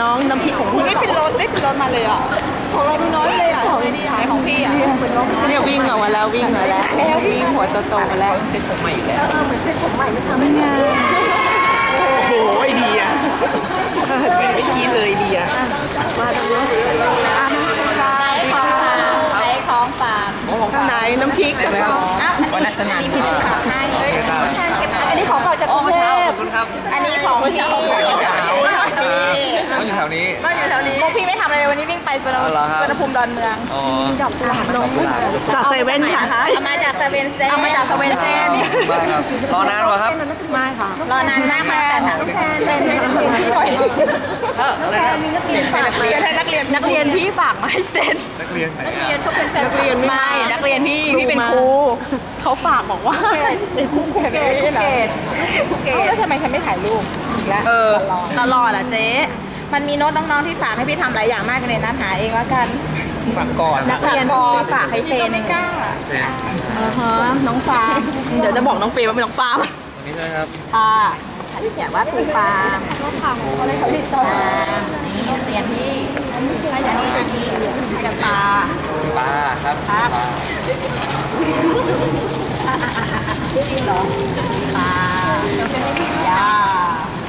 น้องน้ำพริกของพี่ไม่เป็นรถไม่เป็นรถมาเลยอะของเราดูน้อยเลยอะทำไมดีอะของพี่อะเนี่ยวิ่งออกมาแล้ววิ่งมาแล้ววิ่งหัวโตๆมาแล้วเซ็ตผมใหม่อีกแล้วไม่ไงโอ้โหไอเดียเป็นไม่คิดเลยไอเดียใช้ของฝากข้างในน้ำพริกกับข้าวอ้าววันนัสนันพี่ฝากให้ครับอันนี้ของ แถวนี้บ้านอยู่แถวนี้พวกพี่ไม่ทำอะไรเลยวันนี้วิ่งไปสุวรรณอ๋อเหรอครับสุวรรณภูมิดอนเมืองอ๋อจากเซเว่นค่ะเอามาจากเซเว่นเซนเอามาจากเซเว่นเซนมาครับรอนานวะครับไม่ค่ะรอนานมากค่ะแต่ถามเซนไม่ค่อยเอออะไรนะเป็นนักเรียนนักเรียนพี่ฝากมาให้เซ็นนักเรียนไหนอะนักเรียนไม่นักเรียนพี่พี่เป็นครูเขาฝากบอกว่าเป็นครูภูเก็ตภูเก็ตภูเก็ตแล้วทำไมฉันไม่ถ่ายรูปอีกแล้วเออตลอดอะเจ๊ มันมีโน้ตน้องๆที่ฝากให้พี่ทำหลายอย่างมากเลยนะหาเองแล้วกันฝากก่อนนักเรียนพี่ฝากให้เซ็นไม่กล้าเซ็นอ่าฮะน้องฟางเดี๋ยวจะบอกน้องเฟย์ว่าเป็นน้องฟางตรงนี้ใช่ไหมครับค่ะที่เขียนว่าถูกฟาร์มอะไรเขาติดต่อนี่เรียนที่ให้อย่างนี้อันนี้ให้กับตาปลาครับครับปลาจริงเหรอตาย่า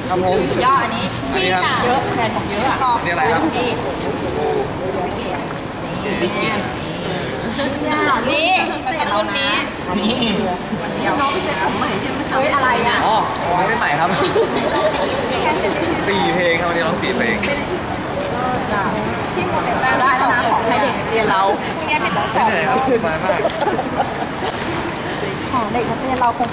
ครับผมย่ออันนี้อันนี้ครับเยอะแทน ของเยอะอะนี่อะไรครับนี่นี่เสร็จรุ่นนี้นี่เฮ้ยอะไรอะอ๋อไม่ใช่ใหม่ครับสี่เพลงครับวันนี้ร้องสี่เพลงที่หมดแต่ได้นะของให้เด็กเรียนเราพวกนี้เป็นของไม่เหนื่อยครับสบายมากของเด็กนักเรียนเราคง